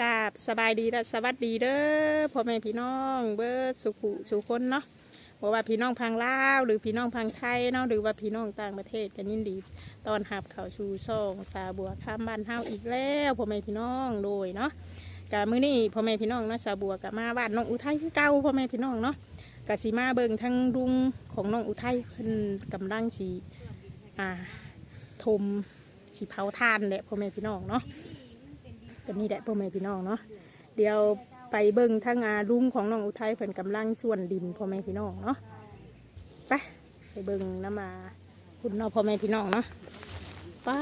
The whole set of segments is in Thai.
กาบสบายดีและสวัสดีเด้อพ่อแม่พี่น้องเบิร์สุขุสุคนเนาะบอกว่าพี่น้องพังลาวหรือพี่น้องพังไทยเนาะหรือว่าพี่น้องต่างประเทศกันยินดีตอนหับเขาสู่ช่องสาบัวข้ามบ้านเฮาอีกแล้วพ่อแม่พี่น้องโดยเนาะกะมื้อนี้พ่อแม่พี่น้องเนาะสาบัวกะมาบ้านน้องอุทัยคือเก่าพ่อแม่พี่น้องเนาะกะสิมาเบิ่งทั้งลุงของน้องอุทัยเพิ่นกำลังสิอ่าทมสิเผาทานแหละพ่อแม่พี่น้องเนาะ ก็นี่แหละพ่อแม่พี่น้องเนาะเดี๋ยวไปเบิ่งทั้งอาลุงของน้องอุทัยเพิ่นกำลังส่วนดินพ่อแม่พี่น้องเนาะไปไปเบิ่งน้ำมาคุณเนาะพ่อแม่พี่น้องเนาะป้า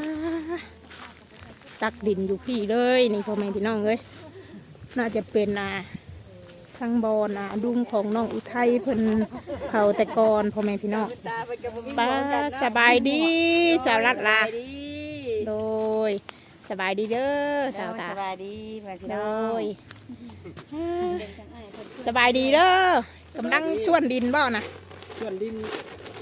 ตักดินอยู่พี่เลยนี่พ่อแม่พี่น้องเลยน่าจะเป็นอาทั้งบอนอะลุงของน้องอุทัยเพิ่นเผาแต่กอนพ่อแม่พี่น้องป้าสบายดีสาวรัดลา สบายดีเด้อสาวตาสบายดีแม่พี่โดน้องยสบายดีเด้อกำลังส่วนดินบ่นะส่วนดิน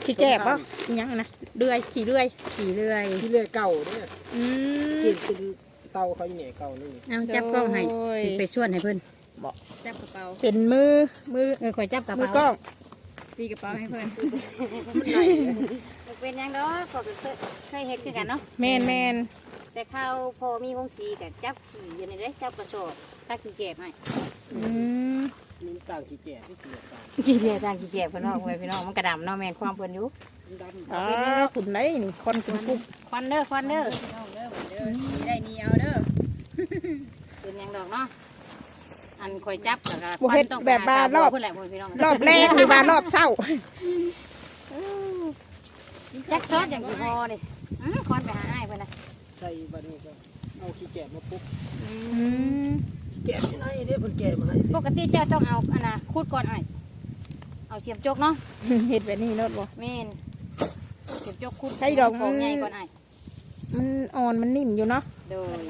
ขี้แกบบ่อิหยังนะเลื่อยขี่เลื่อยขี่เรื่อยที่เลื่อยเก่าเนี่ยอืมกินเป็นเตาเขาอยู่เนี่ยเก่านี่เอาจับกล้องให้โอ้ยสิไปชวนให้เพิ่นบอกจับกระเป๋าเป็นมือมือเออคอยจับกระมือเป๋ากล้องตีกระเป๋าให้เพิ่นเป็นยังดอกก็เคยเคยเฮ็ดคือกันเนาะแมนแมน แต่ข้าวพอมีวงสีกับจับขี่อยู่ในเด้จับกระสอบตักขี้เก็บให้อืมนี่ต่างขี้แก่ที่เสียต่างขี้เก็บตักขี้เก็บเพิ่นเนาะเว้ยพี่น้องมันกระดำเนาะแม่นความเพิ่นอยู่ดำอ๋อขุนไหนนี่คนขุนกุ๊บควันเด้อควันเด้อพี่น้องเด้อเด้อนี่ได้นี่เอาเด้อเป็นยังดอกเนาะอันคอยจับแล้วก็บ่เฮ็ดแบบบารอบเพิ่นแหละพี่น้องรอบแรกหรือว่ารอบเศร้าจักซอสอย่างสิพอดิอื้อคอนไปหาอ้ายเพิ่นน่ะ ใส่บันนี้ก็เอาขี้แก่มาปุ๊บอืมแก่ที่ไหนเด้เพิ่นแก่มาให้ปกติเจ้าต้องเอาอันน่ะคูดก่อนอ้ายเอาเสียบจกเนาะเห็ดแบบนี้รถบ่ แม่นเสียบจกคูดใช่ดอกกองใหญ่ก่อนอ้ายมันอ่อนมันนิ่มอยู่เนาะโดย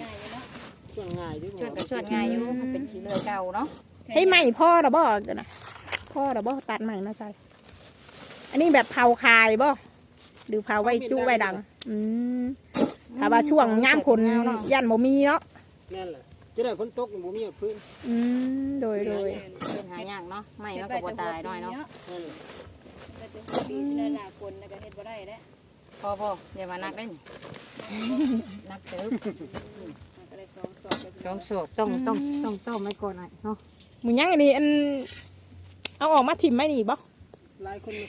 ช่วงง่ายด้วยชวนก็ชวนง่ายอยู่มันเป็นขี้เลื่อยเก่าเนาะให้ใหม่พ่อระบ่กันนะพ่อระบ่ตัดใหม่มาใส่ อันนี้แบบเผาคายบ่หรือเผาไว้จุไว้ดัง อืม ถ้าว่าช่วงย่ามผลยันบ่มีเนาะนั่นแหละจะได้ฝนตกบ่มีพื้นอืมโดยโดยเป็นหายากเนาะไม่มันก็บ่ตายน้อยเนาะนั่นแหละปีสิได้หลายคนแล้วก็เฮ็ดบ่ได้แล้วพอพอเดี๋ยวมานักได้นี่นักเติบมันก็เลยสองสอบไปต้องสวบต้องต้องต้องต้มไว้ก่อนหน่อยเนาะหมูยังอันนี้อันเอาออกมาถิ่มไหมนี่บ่ หลายคนมา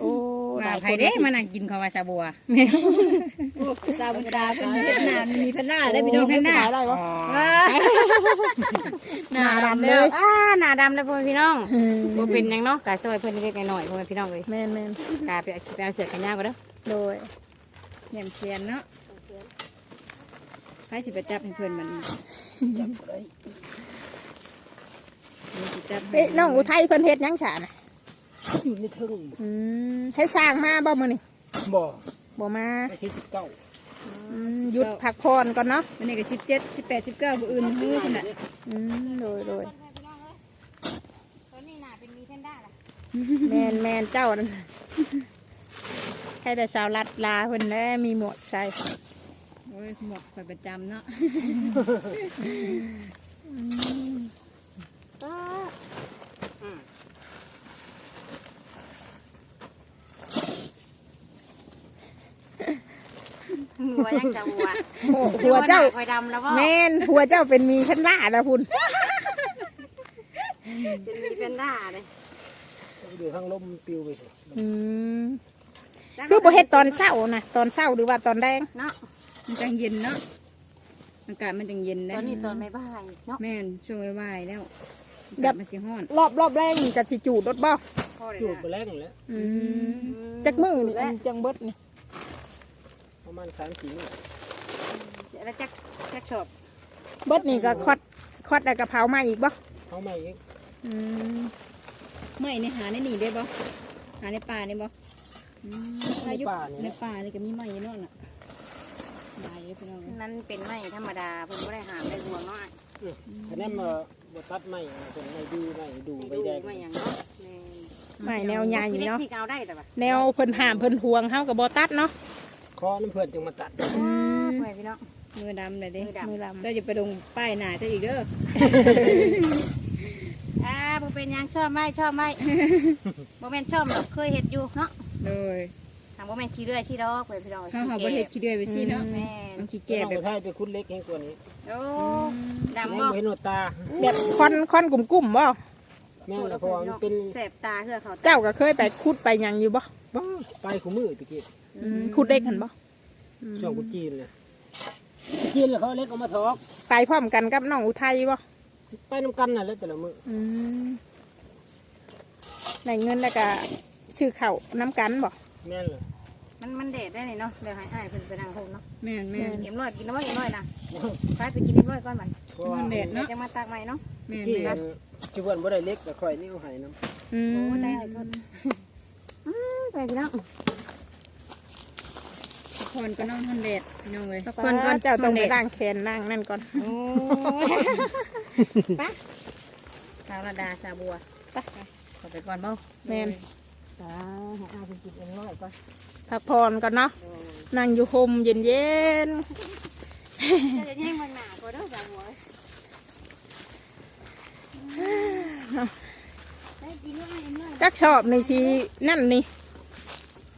โอ้หว่าลายไผคนเด้มานั่งกินข้าววาซาบัวสาวบรรดาเพิ่นเฮ็ดหน้ามีพันหน้าได้พี่น้องเพิ่นขายอะไรบ่หน้าดำเลยอ่าหน้าดำเลยพ่อแม่พี่น้องบ่เป็นหยังเนาะกาซอยเพิ่นเล็กๆน้อยๆพ่อแม่พี่น้องเอ้ยแม่นแม่นกาไปเอาสิไปเอาเสื้อกันยาวก็เด้อโดยแหยมเทียนเนาะใครสิไปจับให้เพิ่นมันจับได้สิจับให้เอ๊ะน้องอุทัยเพิ่นเฮ็ดหยังฉาน่ะ อยู่ในทึ่งอืมให้สร้างมาบ่มื้อนี้บ่บ่มาไปที่สิบเก้าอืมหยุดพักผ่อนก่อนเนาะอันนี้ก็17 18 19บ่อื่นฮือพุ่นน่ะอืมโดยโดยตัวนี้น่ะเป็นมีเพนด้าล่ะแมนแมนเจ้านั่นใครแต่สาวรัดลาเพิ่นได้มีหมวกใส่โอ้ยหมวกข่อยประจำเนาะ หัวยังจะบัวโอ้หัวเจ้าคอยดำแล้วบ่แมนหัวเจ้าเป็นมีขั้นล่าแล้วพุ่นเป็นมีเพนด้าเลยดูทางลมปิวไปสิอืมคือบ่เฮ็ดตอนเช้านะตอนเช้าหรือว่าตอนแดงเนาะมันจังเย็นเนาะอากาศมันจังเย็นตได้อนนี้ตอนไม่บ่ายเนาะแม่นช่วงบ่ายๆแล้วแบบมันสิฮ้อนรอบรอบแรกนี่ก็สิจูดรถบ่จูดไปแรงแล้วอืมจักมือนี่อันจังเบิดนี่ประ มาณสามสี่มื้อแล้วจักจักชอบเบิดนี่ก็คอดคอดแล้วก็เผามาอีกบ่เอาใหม่อีกอืมไม่ในหาในนี่ได้บ่หาในป่านี่บ่อืมในป่านี่ในแหละป่านี่ก็มีไม้อยู่เนาะน่ะหลายอยู่พี่น้องนั่นเป็นไม้ธรรมดาเพิ่นบ่ได้หามได้ห่วงเนาะคะแนนมาบ่ตัดไม้เป็นไม้ดีไม้ดูใบดูแดงไม่อย่างเนาะไม่แนวใหญ่คือเล็กเนาะที่เอาได้แต่ว่าแนวเพิ่นห้ามเพิ่นห่วงเฮาก็บ่ตัดเนาะค อน้ำเพื่อนจึงมาตัดอืมไปพี่น้อง มือดำเลยเด้มือดำ มือลำเจ้าจะไปลงป้ายหน้าเจ้าอีกเด้ออ่าบ่เป็นหยังชอบไหมชอบไหม บ่แม่นชอบหรอกเคยเฮ็ดอยู่เนาะโดยทางบ่แม่นขี้เรื่อยขี้ดอกเว้ยพี่น้องเฮาเฮาบ่เฮ็ดขี้เดือยไปสิเนาะแม่นมันขี้แก่แก่แบแบบบไทยไปคุดเล็กแห่งกว่านี้โอ้แม่ดำงบ่บ่เห็นหัวตาแบบคอนคอนกลุ่มๆบ่ แม่งเพราะว่ามันเป็นแสบตาเพื่อเขาเจ้าก็เคยไปขุดไปหยังอยู่บ่บ้าไปขูมือตะกี้อืมขุดเด็กหันบ่ช่วงกุจีนเลยกุจีนเลยเขาเอาเล็กเอามาถอกไปพร้อมกันกับน้องอุทัยบ่ไปน้ำกันน่ะแล้วแต่ละมืออืมได้เงินแล้วก็ชื่อเขาวน้ำกันบ่แม่นเลย มันมันแดดได้นี่เนาะเดี๋ยวให้อ้ายเพิ่นไปนั่งโฮมเนาะแม่นแม่นเอ็มร้อยกินน้ำร้อยเอ็มร้อยนะไปไปกินเอ็มร้อยก่อนมันเพราะว่ามันแดดเดี๋ยวจะมาตักใหม่เนาะแม่นที่แม่นจิวันบ่ได้เล็กแต่ข่อยนี่เอาให้น้ำอืมโอ้ได้เลยคนอืมไปพี่น้องพักผ่อนก็นอนทนแดดพี่น้องเว้ยเพิ่นก็เจ้าต้องไปล้างแขนล้างนั่นก่อนโอ้ไปสาวระดาสาวบัวไปขอไปก่อนบ่แม่นสาให้อ้ายเพิ่นกินเอ็มร้อยก่อน พักผ่อนก่อนเนาะนั่งอยู่โฮมเย็นจะจะแย่งมันหนาก็เด้อสาวบัวได้กินด้วยเอ็มร้อยๆจักชอบนี่สินั่นนี่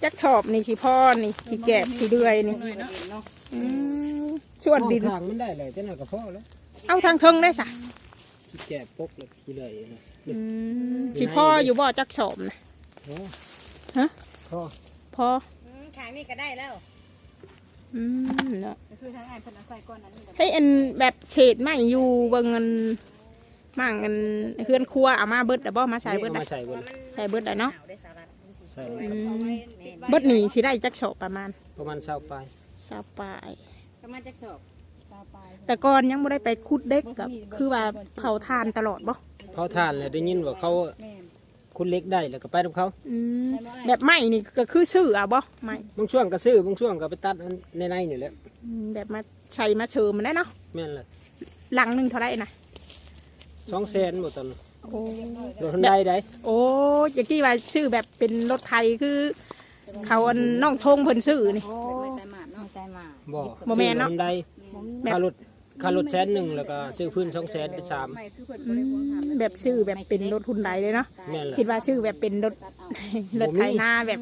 จักชอบนี่สิพ่อนี่ขี้แกบขี้เดือยนี่หน่อยเนาะเนาะอืมชวนดินทางมันได้เลยเจ้าหน้าก็พอแล้วเอาทางเทิงได้สะขี้แก่ปกเลยขี้เลยนะอืมสิพ่ออยู่บ่จักชอบนะโอ้ฮะพอพออืมขายนี่ก็ได้แล้วอืมเนาะก็คือทางอ้ายเพิ่นเอาใส่ก้อนนั้นนี่แหละให้อันแบบเฉดไม่อยู่เบิ่งเงินมั่งเงินเฮือนครัวเอามาเบิดได้บ่มาใส่เบิดเอาได้ มาใส่เบิดใส่เบิดได้เนาะได้สาระมันสิใส่อืมเบิดนี่สิได้จักชอบประมาณประมาณเช้าไปสาวปลาย ประมาณจักสอบสาวปลายแต่ก่อนยังบ่ได้ไปคุดเด็กกับคือว่าเผาทานตลอดบ่เผาทานเลยได้ยินว่าเขาแม่น คุดเล็กได้แล้วก็ไปกับเขา อืมแบบไม้นี่ก็คือซื้อเอาบ่ไม้บางช่วงก็ซื้อบางช่วงก็ไปตัดในในๆนี่แหละอืมแบบมาใส่มาเชิมมันได้เนาะแม่นเลยหลังหนึงเท่าไหร่นะสองแสนหมดตอนนั้นโอ้รถทันได้ได้โอ้ยกี้ว่าซื้อแบบเป็นรถไทยคือ เขาอันน้องทงเพิ่นซื้อนี่ โอ้ไม่ใจหมาดเนาะใจหมาดบ่บ่แม่นเนาะ ซื้อรถทัได้แบบ ค่ารถ ค่ารถแสนหนึ่งแล้วก็ซื้อพื้นสองแสนเป็นสามไม่คือเพิ่นอืบ่ได้ห่วงหามแบบซื้อแบบเป็นรถทุนใดเลยเนาะแม่นเลยคิดว่าซื้อแบบเป็นรถตัดเอารถไถนาแบบ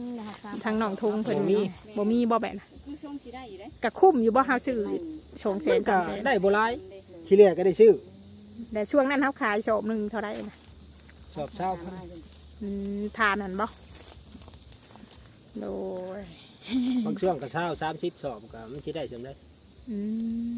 ทางน้องทงเพิ่นบ่มีบ่มีบ่แบบนะคือช่วงสิได้อยู่เด้กะคุ้มอยู่บ่เฮาซื้อชงแสมันนก็สามแสนได้โบรายขี้เหลือก็ได้ซื้อแต่ช่วงนั้นเฮาขายโฉบหนึงเท่าไหร่นะสอบเช้าพันอืมทานนั่นบ่โดยบางช่วงก็เช้าสามสิบสอบก็มันสิได้สำเร็จอืม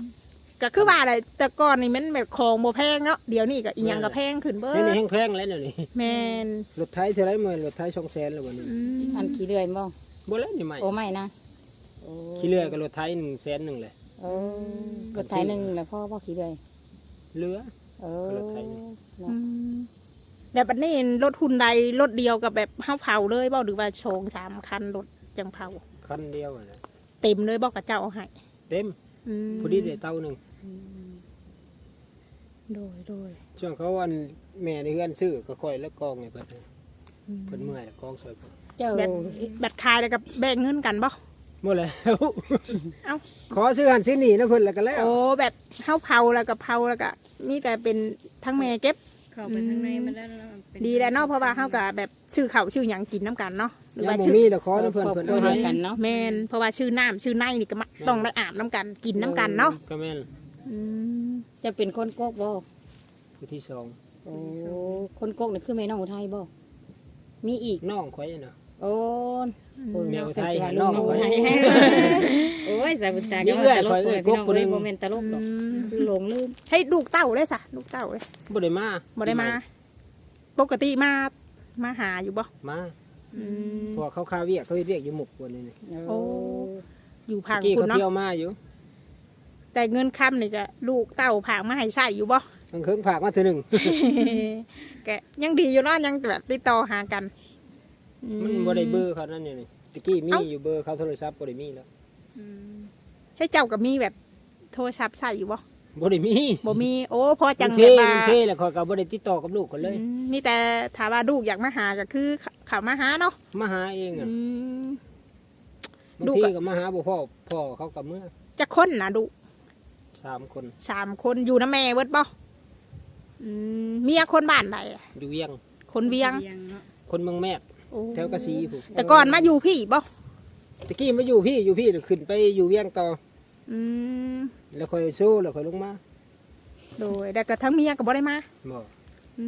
ก็คือว่าอะไรแต่ก่อนนี่มันแบบของบ่แพงเนาะเดี๋ยวนี้ก็อีหยังก็แพงขึ้นเบินี่นี่ดแห้งแพงแล้วเดี๋ยวนี้แม่นรถไทยเท่าไรเมื่อรถไทยสองแสนแล้ววันนี้อืมอันขี้เลื่อยบ่บ่แล้วนี่ใหม่โอ้ไม่นะโอ้ขี้เหลือก็รถไทยหนึ่งแสนหนึ่งเลยโอ้รถไถหนึงแล้วพ่อพ่อขี้เลื่อยเหลือ เออรถไถนี่อืมแบบอันนี้รถหุ่นใดรถเดียวกับแบบเฮาเผาเลยบ่หรือว่าโชงสามคันรถจังเผา คันเดียวอะนะเต็มเลยบ่กับเจ้าเอาให้เต็มอืมพอดีได้เต้าหนึ่ง โดยโดยช่วงเขาวันแม่ในเฮือนซื้อก็ค่อยแล้วกองไงเพิ่นอืมเพิ่นเมื่อยแล้วกองซอยเพิ่นเจ้าแบบบัตรขายแล้วกับแบ่งเงินกันบ่หมดแล้ว เอ้า ขอซื้อหันซื้อนี่นะเพิ่นแล้วก็แล้ว โอ้แบบเฮาเผาแล้วกับเผาแล้วก็มีแต่เป็นทั้งแม่เก็บเข้าไปข้างในมันแล้วแล้วมันเป็นดีแล้วเนาะเพราะว่าเฮากับแบบชื่อเขาวชื่อหยังกินน้ำกันเนาะหรือยังว่าบ่ชื่อมีแล้วขอนะเพิ่นครอบเพิ่นครัวเอาเดีให้ยวกันเนาะแมนเพราะว่าชื่อน้ำชื่อในนี่ก็มาต้องได้อาบน้ำกันกินน้ำกันเนาะก็แม่น อืมจะเป็นคนโกกบ่ผู้ที่สองโอ้คนโกกนี่คือแม่น้องอุทัยบ่มีอีก น้องข่อยน่ะโอ้โอ้ยแม่อุทัยเสีหาลูน้องน้องข่อุอยทัยโอ้ยสายบุญตาเอื้อยข่อยเอื้อยพี่น้องกกคนหนึ่เอ้ยงบ่แม่นตลกดอกอืมคือหลงลืม ให้ลูกเต้าเลยสะลูกเต้าเลยบ่ได้มาบ่ได้มา ปกติมา มาหาอยู่บ่มาอืมเพราะว่าเขาคาเวียกเขาเรียกอยู่หมุกบนนี่นี่โอ้ อยู่เมื่พัองกี้คุเขาณเนาะเที่ยวมาอยู่ แต่เงินค่ำนี่จะลูกเต้าผางมาให้ใส่อยู่บ่ทั้งเครื่องผากมาเทื่อหนึงแกยังดีอยู่เนาะยังแบบติดต่อหากันอืมันบ่ได้เบอร์เขานั่นนี่นี่ตะกี้มีอยู่เบอร์เขาโทรศัพท์บ่ได้มีแล้วอืมให้เจ้ากับมีแบบโทรศัพท์ใส่อยู่บ่บ่ได้มีบ่มี โอ้พอจังมันแบเพ่บว่ามันเพ่แล้วเขาก็บ่ได้ติดต่อกับลูกเขาเลยอืมมีแต่ถามว่าลูกอยากมาหาก็คือเขาเขามาหาเนาะมาหาเองอะอืมบางลูกทีอะก็มาหาบ่พ่อพ่อเขากับเมื่อจะค้นนะดุ สามคนสามคนอยู่น้ำแม่เบิดบ่อืมเมียคนบ้านใดอะอยู่เวียง คนเวียง เนาะคนเมืองแมกโอ้แถวกระสีผู้แต่ก่อนมาอยู่พี่บ่ตะกี้มาอยู่พี่อยู่พี่เดี๋ยวขึ้นไปอยู่เวียงต่อ อืมแล้วค่อยโซ่แล้วค่อยลงมาโดยแต่ก็ทั้งเมียก็บ่ได้มาบ่อื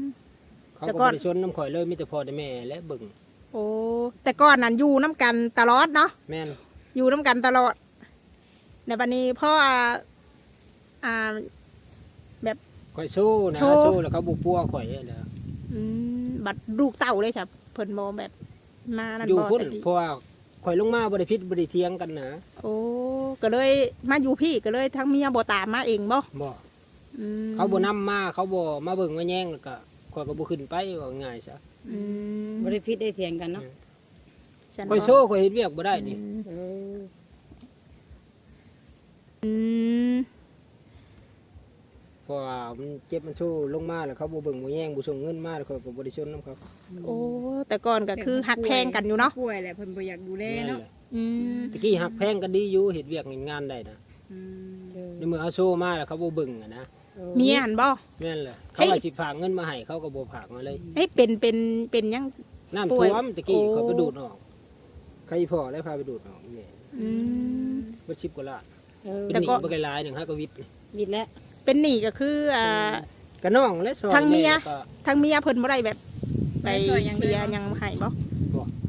ม เขาแต่ก็ก่อน บ่ได้ชนน้ำข่อยเลยมีแต่พ่อแต่แม่และเบิ่งโอ้แต่ก่อนนั้นอยู่น้ำกันตลอดเนาะแม่นอยู่น้ำกันตลอด ในวันนี้พ่ออ่าอ่าข่อยโซ่นะโซ่โซ่แล้วเขาบุปัวข่อยแหล้วอืมบัดลูกเต่าเลยจ้ะเพิ่นโมแบบมานั่นอยู่บ่พุ่นแต่ดีเพราะว่าข่อยลงมาบ่ได้พิษบ่ได้เถียงกันนะโอ้ก็เลยมาอยู่พี่ก็เลยทั้งเมียบ่ตามมาเองบ่บ่อืมเขาบ่นํมาเขาบ่มาเบิ่งมาแย่งแล้วก็ข่อยก็บ่ขึ้นไปว่าง่ายซะอืมบริพิษได้เถียงกันเนาะฉันข่อยบ่โซ่ข่อยเฮ็ดเวียกบ่ได้นี่ เออ อืม เพราะว่ามันเจ็บมันโซ่ลงมาแล้วเขาบ่เบิ่งบ่แย่งบ่ส่งเงินมาแล้วข่อยก็บ่ได้ชนนํเขาโอ้แต่ก่อนก็คือหักแพงกันอยู่เนาะป่วยแหละเพิ่นบ่อยากดูแลแม่นเนาะแหละอืมตะกี้หักแพงกันดีอยู่เฮ็ดเวียกงานได้นะอืมในเมื่อเอาโซ่มาแล้วเขาบ่เบิ่งอะนะเมียหันบ่แม่นแหละเฮ้เขายว่าสิฝากเงินมาให้เขาก็บ่ฝากมาเลยเอ้ยเป็นเป็นเป็นยังน้ำป่วยท่วมตะกี้โอ้เขาไปดูดออกใครพอแล้วพาไปดูดออกนี่อืมบ่10กว่าล้านเออเป็นแต่หนี้ก็บ่ไกลหลายหนึงฮะก็วิทย์บิดแล้ว เป็นหนี้ก็คืออ่ากะน้องและซอยทางเมีย แก็ทั้งเมียเพิ่นบ่ได้แบบ ไปไปซอยหยังเสียเด้อหยังให้บ่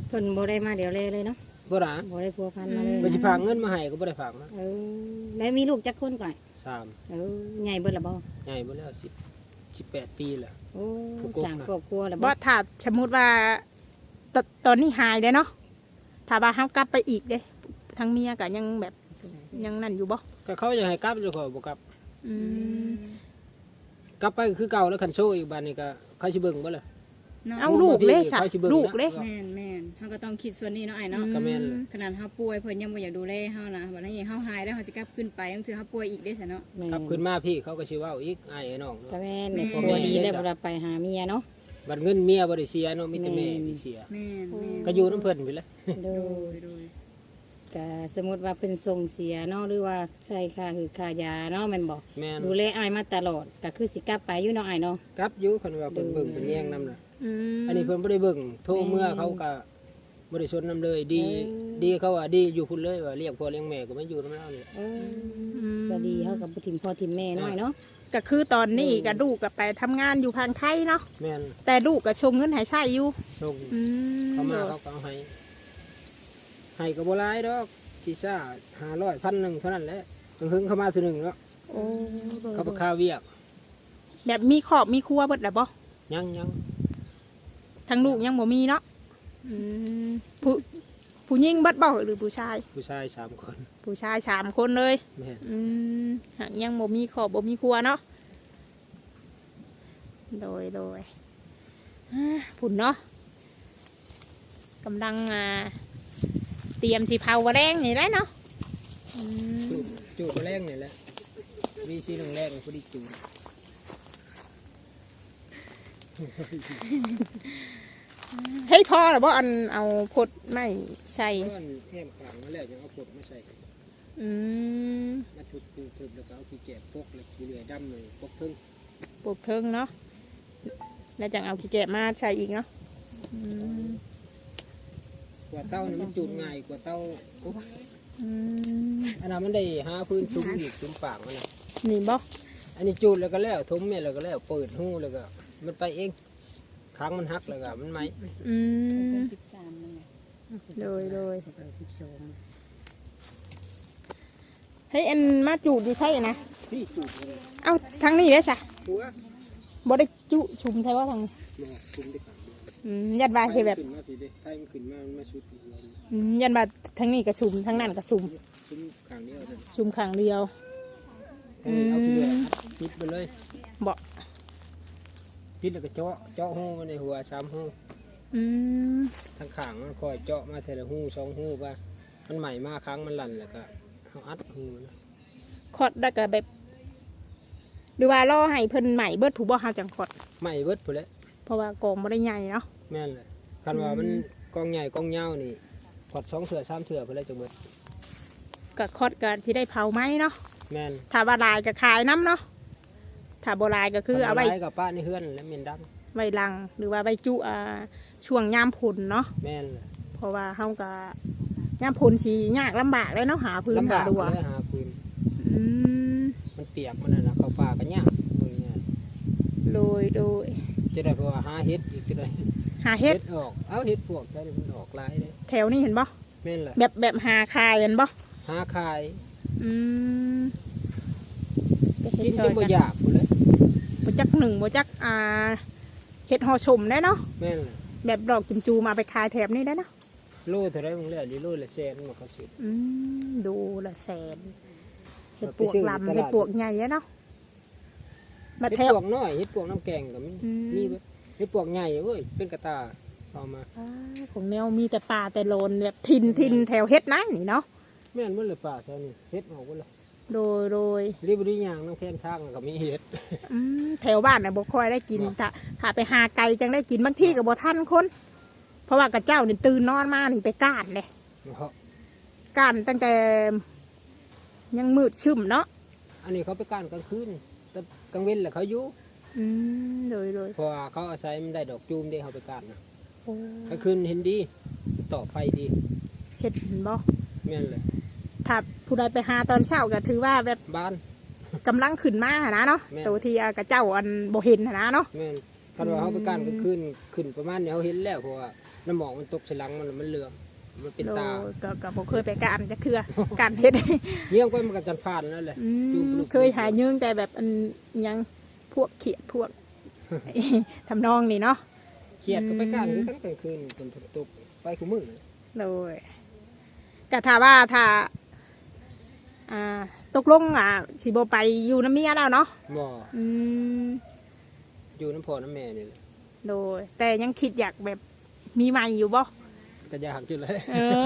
เพิ่นบ่ได้มาเดี๋ยวเลยเลยเนาะบ่ล่ะบ่ได้พัวพันมาเลยบ่สิฝากเงินมาให้ก็บ่ได้ฝากมาเออแล้วมีลูกจักคนก่อนสามเออใหญ่เบิดละบ่ใหญ่บ่แล้ว10 18ปีแล้ว โอ้ผู้กบ สร้างน่ะครอบครัวละบ่ถ้าสมมุติว่าตตอนนี้หายได้เนาะถ้าว่าเฮากลับไปอีกเด้ทั้งเมียก็ยังแบบยังนั่นอยู่บ่ก็เขาอยากให้กลับจะขอยบ่กลับ อืมกลับไปก็คือเก่าแล้วคันโซ่อีกบัดนี้ก็เขาสิเบิ่งบ่ล่ะ เนาะเอาลูกเลยซะไปสิเบิ่งนะลูกเลย แม่นแม่นเฮาก็ต้องคิดส่วนนี้เนาะไอ้เนาะก็แม่นเลย ขนาดเฮาป่วยเพิ่นยังบ่อยากดูแลเฮานะบัดนี้เฮาหายแล้วเฮาจะกลับขึ้นไปจังซี่เฮาป่วยอีกได้ซะเนาะ กลับขึ้นมาพี่เขาก็สิเว้าอีกอ้ายไอ้น้องเนาะก็แม่นในแม่ครอบครัวดีได้บ่ได้ไปหาเมียเนาะ บัดเงินเมียบ่ได้เสียเนาะมีแต่แม่มีเสีย แม่นแม่นก็อยู่น้ำเพิ่นไปเลยโดยโดย ก็สมมติว่าเพิ่นส่งเสียเนาะหรือว่าใช้ค่าคือค่ายาเนาะแม่นบ่แม่นดูแลอ้ายมาตลอดก็คือสิกลับไปอยู่เนาะอ้ายเนาะ กลับอยู่คันว่าเพิ่นเบิ่งเพิ่นแย่งนํน่ะอืมอันนี้เพิ่นบ่ได้เบิ่งโทรเมื่อเขาก็บ่ได้ชนนํเลย ดีดีเขาว่าดีอยู่พุ่นเลยว่าเลี้ยงพ่อเลี้ยงแม่ก็มาอยู่นำเรานี่ เอออืมก็ดีเฮากับบ่ทิมพ่อทิมแม่น้อยเนาะก็คือตอนนี้ก็ลูกก็ไปทำงานอยู่ทางไทยเนาะแม่นแต่ลูกก็ชงเงินให้ใช้อยู่ชงอืมเขามาเขาก็เอาให้ ให้ก็บ่หลายดอกสิซ่า500 1,000นึงเท่านั้นแหละถึงๆเข้ามาทีหนึงเนาะโอ้เขาไปค่าเวียกแบบมีขอบมีครัวเบิดแล้วบ่ยังยังทั้งลูกยังบ่มีเนาะอืมผู้ผู้หญิงเบิดบ่หรือผู้ชาย ผู้ชายสามคนผู้ชายสามคนเลย แม่นอืมหากยังบ่มีขอบบ่มีครัวเนาะ โดยโดยอ่าผุ่นเนาะกำลังอ่า เตรียมสิเผาวะแรงนี่แหละเนาะอืมจูดจูดแรงนี่แหละมีสีแรงๆพอดีจูดเฮ้ยพอหรือบ่อันเอาพดไม่ใส่ก้อนแห้มขางมาแล้วยังเอาผดมาใส่อืมมาทุบทุบทุบแล้วก็เอาขี้แกะปกแล้วขี้เหลือยดำเลยปกทึ่งปลูกเทิงเนาะแล้วจังเอาขี้แกะมาใส่อีกเนาะอืม กว่าเต้านี่มันจูดง่ายกว่าเต้าปุ๊บอืมอันนั้นมันได้หาพื้นซุ้มอยู่ซุ้มปากมันนะนี่บ่อันนี้จูดแล้วก็แล้วทุ้มเนี่ยแล้วก็แล้วเปิดหูแล้วก็ มันไปเองค้างมันหักแล้วก็มันไหมอืม13นั่นแหละโดยโดย12เฮ้ยอันมาจูดอยู่ใช่นะที่จูดเลยเอ้าทางนี้ได้สะตัวบ่ได้จุชุมใช่ว่าทางนี้หมอกซุ้มได้ขางเดียว อืมยันว่าเฮแบบขึ้นมาสิเด้ถ้ามันขึ้นมามันมาชุดอีกวันอืมยันว่าทางนี้ก็ชุมทางนั้นก็ชุมซุ้มขางเดียวเลยชุมข้างเดียวทางนี้เอาขี้เหลือยปิดไปเลยบ่ปิดแล้วก็เจาะเจาะหูมันในหัวสามหูอืมทางขางมันคอยเจาะมาแต่ละหูสองหูว่ามันใหม่มาครั้งมันลั่นแล้วก็เอาอัดหูนะคอดแล้วก็แบบหรือว่ารอให้เพิ่นใหม่เบิดถูกบ่เฮาจังคอดใหม่เบิดไปแล้วเพราะว่ากองบ่ได้ใหญ่เนาะ แม่นเลยคันว่ามันกองใหญ่กองยาวนี่ถอดสองเถื่อสามเถื่อไปแล้วจะเบิดก็คอดก็สิได้เผาไหมเนาะแม่นถ้าว่าลายก็ขายน้ำเนาะถ้าบ่ลายก็คือเอาไว้ทำร้ยกับป้าในเฮือนและเมียนดไว้ลังหรือว่าไว้จุอ่าช่วงยามผลเนาะำแม่นเลยเพราะว่าเฮาก็ยามผลสิยากลำบากเลยเนาะหาพื้นลำหาบากดัวเลยหาปืนอืมมันเปียกมันน่ะนะเข้าป่าก็ยากมือเนี่ยโดยโดยจะได้เพราะว่าหาเห็ดอีกจะได้หา เฮ็ดออก เอาเห็ดพวกได้มันออกหลายเลยแถวนี้เห็นบ่แม่นเลยแบบแบบหาคายเห็นบ่หาขายอืมไปเฮ็ดกินช่จอนยบ่กันอยากพุ่นเลยบ่จักหนึ่งบ่จักอ่าเฮ็ดห่อชมได้เนาะแม่นเลยแบบดอกจุมจูมาไปขายแถบนี้ได้เนาะโลเท่าไรมึงเลยดิโลละแสนมาเขาสิ อืมดูละแสนเห็ดไปปวกซื้อลำตลาดเห็ดปวกใหญ่อะเนาะมาเห็ดแถว พวกน้อยเห็ดพวกน้ำแกงก็มีอืม มีเบิด เห็ดพวกใหญ่เว้ยเป็นกระตาเอามาอ้าวของแนวมีแต่ป่าแต่โลนแบบทินทินแถวเฮ็ดนะนี่เนาะแม่นมันเลยป่าแถวนี้เห็ดออกหมดเลยโดยโดยรีบรีย่างน้ำแค้นทางก็มีเห็ดอืมแถวบ้านน่ะบ่ค่อยได้กินบ่ถ้าถ้าไปหาไก่จังได้กินบางที่ก็บ่ทันคน เพราะว่ากระเจ้านี่ตื่นนอนมานี่ไปก้านเลยเพราะก้านตั้งแต่ยังมืดชึมเนาะอันนี้เขาไปก้านกลางคืนแต่กลางเว้นแหละเขาอยู่ อืมโดยโดยเพราะว่าเขาอาศัยมันได้ดอกจูมเด้เขาไปก้านนะโอ้กลางคืนเห็นดีต่อไฟดีเฮ็ดเห็นบ่แม่นเลยถ้าผู้ใดไปหาตอนเช้าก็ถือว่าแบบบ้านกำลังขึ้นมาหนนะเนาะแม่นตัวที่อากระเจ้าอันบ่เห็นหนนะเนาะแม่นคันว่าเขาไปก้านกลางคืนขึ้นประมาณนี้เขาเห็นแล้วเพราะว่าน้ำหมอกมันตกใส่หลังมันมันเหลืองมันเป็นตา โดยก็ก็บ่เคยไปการจะเคือ การเฮ็ดเยี่ยงก็มันก็จันผ่านนั่นแหละอืจูบมลูก เคยหายืงแต่แบบอันอิหยัง พวกเขียดพวก ทำนองนี่เนาะเขียดก็ไปก้านคือกันกลางคืนจนฝนตกไปคู่มือโดยก็ถ้าว่าถ้าอ่าตกลงอะสิบ่ไปอยู่น้ำเมียแล้วเนาะบ่อืมอยู่น้ำพ่อน้ำแม่นี่แหละโดย แต่ยังคิดอยากแบบมีใหม่อยู่บ่ก็อยากอยู่เลยเออ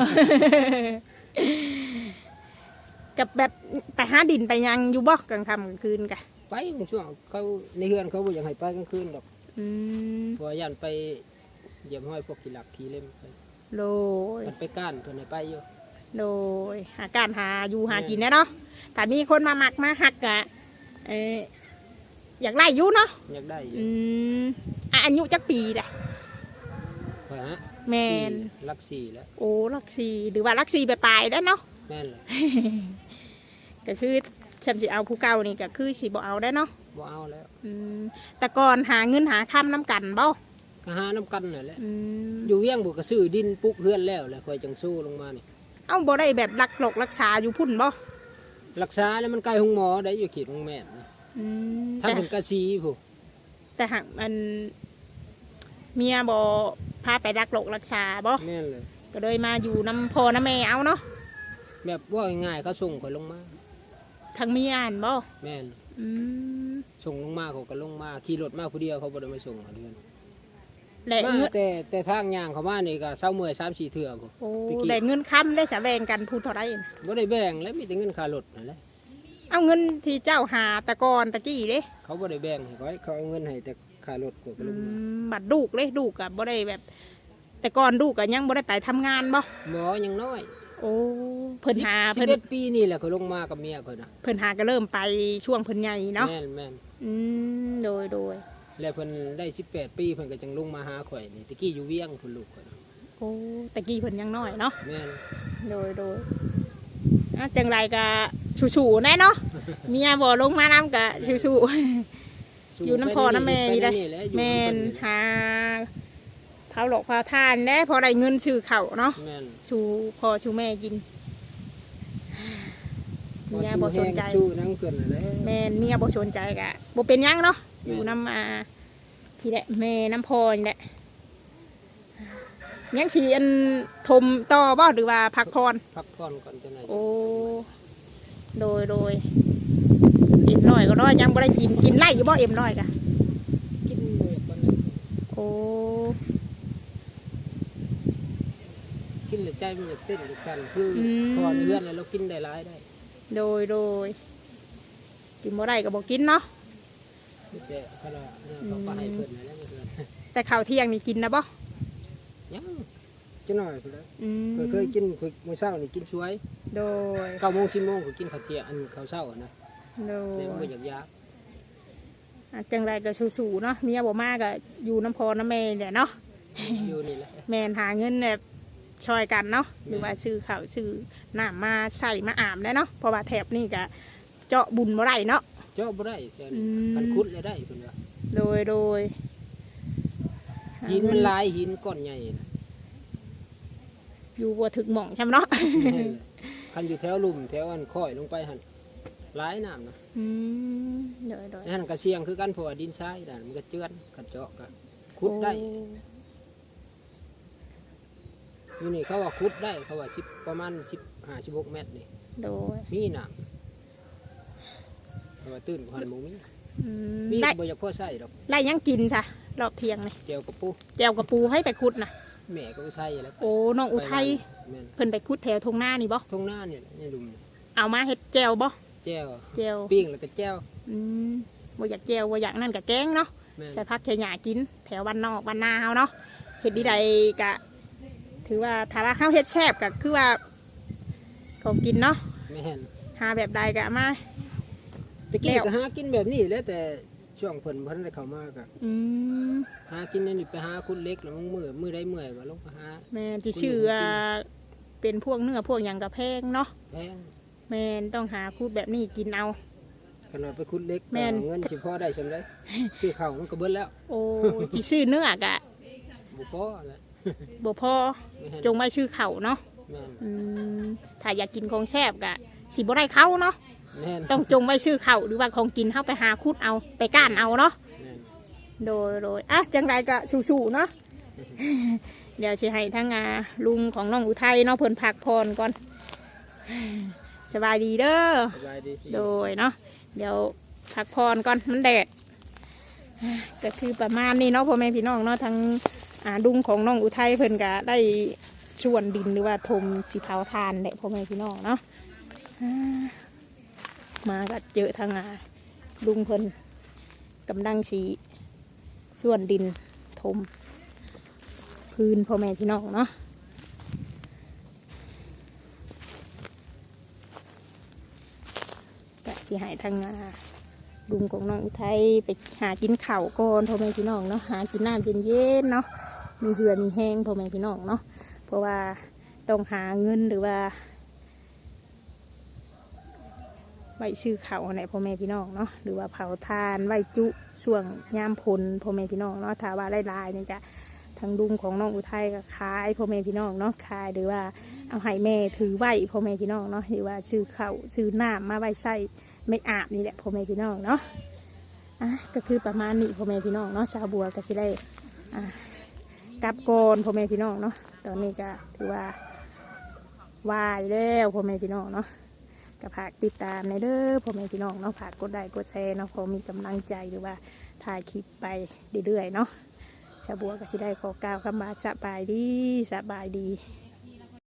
กับแบบไปหาดินไปยังอยู่บ่กลางค่ำกลางคืนกะ ไปบางช่วงเขาในเฮือนเขาบ่อยากให้ไปกลางคืนดอกอืมเพราะว่าย่านไปเหยียบห้อยพวกขี้หลักขี้เล่มไปโดยมันไปก้านเพิ่นให้ไปอยู่โดยหาการหาอยู่หากินแน่เนาะถ้ามีคนมามักมาหักกะเอออยากไล่อยู่เนาะอยากได้อยู่อืมอะอายุจักปีแหละพอฮะแมนสี่ลักสี่แล้วโอ้ลักซีหรือว่าลักซีไปปลายๆได้วเนาะแม่นเลยก็คือ ฉันสิเอาผู้เก่านี่ก็คือสิบ่เอาได้เนาะบ่เอาแล้วอืมแต่ก่อนหาเงินหาคำน้ำกันบ่ก็หาน้ำกันนั่นแหละอืมอยู่เวียงบุกก็ซื้อดินปลูกเฮือนแล้วแหละค่อยจังสู้ลงมานี่เอ้าบ่ได้แบบรักหลกรักษาอยู่พุ่นบ่รักษาแล้วมันใกล้ห้องหมอได้อยู่เขีดห้องแม่นนะอืมทางแต่ถึงกะซีผู้แต่หากมันเมียบ่พาไปรักหลกรักษาบ่แม่นเลย ก็เลยมาอยู่น้ำพ่อน้ำแม่เอาเนาะแบบว่าง่ายๆเขาส่งข่อยลงมา ทางเมียอ่านบ่แม่นอืมส่งลงมาเขาก็ลงมาขี่รถมาผู้เดียวเขาบ่ได้มาส่งเอาเดือนและมาเงินแต่แต่ทางย่างเขามานี่ก็เศร้าเมื่อย3-4เทื่อผู้โอ้ตะกี้ และเงินค้ำได้สะแบ่งกันพูดเท่าไรน่ะบ่ได้แบ่งแล้วมีแต่เงินค่ารถนั่นแหละเอาเงินที่เจ้าหาแตะกอนตะกี้เด้เขาบ่ได้แบ่งให้เขาเขาเอาเงินให้แต่ค่ารถก็อืลงมามบัดลูกเลยลูกกับบ่ได้แบบ แต่ก่อนลูกกับยังบ่ได้ไปทำงานบ่หมอยังน้อย โอ้เพิ่นหาสิเพิ่บนเอ็ดปีนี่แหละเขาลงมากับเมียเขานะเพิ่นหาก็เริ่มไปช่วงเพิ่นใหญ่เนาะแม่นแม่นอืมโดยโดยแล้วเพิ่นได้18ปีเพิ่นก็จังลงมาหาข่อยนี่ตะกี้อยู่เวียงพุ่นลูกข่อยนะโอ้ตะกี้เพิ่นยังน้อยเนาะแม่นโดยโดยอะจังไรก็ชูๆแน่เนาะเมียบ่ลงมาน้ำก็ชูสู้อยู่น้ำพ่อน้ำแม่นี่แหละไปแหละอยู่ๆแม่นำเพิ่หา เผาหลอกเผาทานแน่พอได้เงินซื้อข้าวเนาะแม่นชูพ่อชูแม่กินเมียบ่สนใจ สู้นั่งเพิ่นนั่นแหละแม่นเมียบ่สนใจกะบ่เป็นหยังเนาะอยู่น้ำอาพี่แหละแม่น้ำพอนี่แหละยังฉีอันทมต่อบ่หรือว่าพักพรพักผ่อนก่อนจังได๋โอ้โดยโดยเอ็มน้อยก็น้อยยังบ่ได้กินกินไล่อยู่บ่เอ็มน้อยกะกินบ่อยากปานนั้นโอ้ กินแล้วใจมันจะเต้นจังซั่นคือพอในเรือนแล้วเรากินได้หลายได้โดยโดยกินบ่ได้ก็บ่กินเนาะมีแต่เขาละเนี่ยเขาก็ให้เพิ่นนั่นแหละในเรือนแต่ข้าวเที่ยงนี่กินนะบ่ยังจังหน่อยพุ่นแหล้วอืมเคยกินมื้อเช้านี่กินสวยโดย9โมง10โมงก็กินข้าวเที่ยงอันข้าวเช้าอะนะโดเลยยบ่อยากยากอะจังไรก็สู้ๆเนาะเมียบ่มาก็อยู่น้ำพอน้ำแม่เนี่ยเนาะอยู่นี่แหละ แมนหาเงินแบบ ช่วยกันเนาะแม่นหรือว่าซื้อข้าวซื้อน้ำมาใส่มาอาบได้เนาะเพราะว่าแถบนี่ก็เจาะบุญบ่ได้เนาะเจ้าบ่ได้แค่อืนี้มมันขุดเลยได้เพิ่นว่าโดยโดยหินมันหลายหินก้อนใหญ่นะอยู่บ่ถึกหม่องใช่ไหมเนาะคันอยู่แถวลุ่มแถวอันค่อยลงไปหั่นหลายน้ำนะอืมโดยโดยนั่นก็เสี่ยงคือกันเพราะว่าดินทรายนั่นมันก็เจือนกันเจาะก็ขุดได้ อยู่นี่เขาว่าขุดได้เขาว่า10ประมาณ10 5 16เมตรนี่โดยมีน้ำแต่ว่าตื่นพันบ่มีอืมมีได้ก็บ่อยากพอใส่ดอกได้ยังกินซะรอบเที่ยงนี่แจวกระปูแจวกระปูให้ไปขุดนะแม่ก็อุทัยแล้วโอ้น้องอุทัยแม่นเพิ่นไปขุดแถวทงหน้านี่บ่ทุ่งนาเนี่ยในลุมเอามาเฮ็ดแจวบ่แจวแจวปิ้งแล้วก็แจวอืมบ่อยากแจวบ่อยากนั่นก็แกงเนาะ แม่นใส่ผักแค่หยากินแถวบ้านนอกบ้านนาเฮาเนาะเฮ็ดดีใดกะ ถือว่าถ้าว่าเฮาเฮ็ดแซ่บก็คือว่าของกินเนาะแม่นหาแบบใดก็เอามาตะกี้แล้วก็หากินแบบนี้แหล้วแต่ช่วงเพิ่นบ่ทันได้เข้ามาก็อืมหากินในนี่ไปหาคุณเล็กแล้วมึงมือมือได้เมื่อยก็ลงไปหาแม่นที่ชื่อว่าเป็นพวกเนื้อพวกหยังก็แพงเนาะแพงแม่นต้องหาคูดแบบนี้กินเอา ขนาดไปคุณเล็กแม่ก็นเงินสิพอได้ซำไดซื้อข้าวมันก็เบิดแล้วโอ้ที่ชื่อเนื้อกะบ่พอแล้ว บ่พอแม่นจงไว้ชื่อเขาเนาะแม่นอืมถ้าอยากกินของแซ่บกะสิบ่ได้เข้าเนาะแม่นต้องจงไว้ชื่อเขาหรือว่าของกินเฮาไปหาคูดเอาไปก้านเอาเนาะ แม่นโดยโดยอะจังไรก็สู้ๆเนาะ เดี๋ยวสิให้ทั้งอาลุงของน้องอุทัยเนาะเพิ่นพักพรก่อน สบายดีเด้อ สบายดีโดยเนาะเดี๋ยวพักพรก่อนมันแดดก็คือประมาณนี้เนาะพ่อแม่พี่น้องเนาะทั้ง อ่าลุงของน้องอุทัยเพิ่นก็ได้ชวนดินหรือว่าทมสีเผาทานแหละพ่อแม่พี่น้องเนาะมาก็เจอทางอาลุงเพิ่นกำลังสีส่วนดินทมพื้นพ่อแม่พี่น้องเนาะกะสิใหายทางอาลุงของน้องอุทัยไปหากินเข้าก่อนพ่อแม่พี่น้องเนาะหากินน้ำเย็นๆเนาะ มีเหือมีแห้งพ่อแม่พี่น้องเนาะเพราะว่าต้องหาเงินหรือว่าไว้ชื่อเขาไหนพ่อแม่พี่น้องเนาะหรือว่าเผาทานไว้จุช่วงยามพลพ่อแม่พี่น้องเนาะถ้าว่าไล่ๆนี่จะทางลุงของน้องอุทัยก็ขายพ่อแม่พี่น้องเนาะขายหรือว่าเอาให้แม่ถือไว้พ่อแม่พี่น้องเนาะหรือว่าซื้อเขาวซื้อน้ำมาไว้ใส่ไม่อาบนี่แหละพ่อแม่พี่น้องเนาะอะก็คือประมาณนี้พ่อแม่พี่น้องเนาะชาวบัวก็จะได้อะ กลับก่อนพ่อแม่พี่น้องเนาะตอนนี้ก็ถือว่าวายแล้วพ่อแม่พี่น้องเนาะก็ฝากติดตามในเด้อพ่อแม่พี่น้องเนาะฝากกดไลค์กดแชร์เนาะพอมีกำลังใจหรือว่าถ่ายคลิปไปเรื่อยๆเนาะชาวบัวก็จะได้ขอกล่าวคำว่าสบายดีสบายดี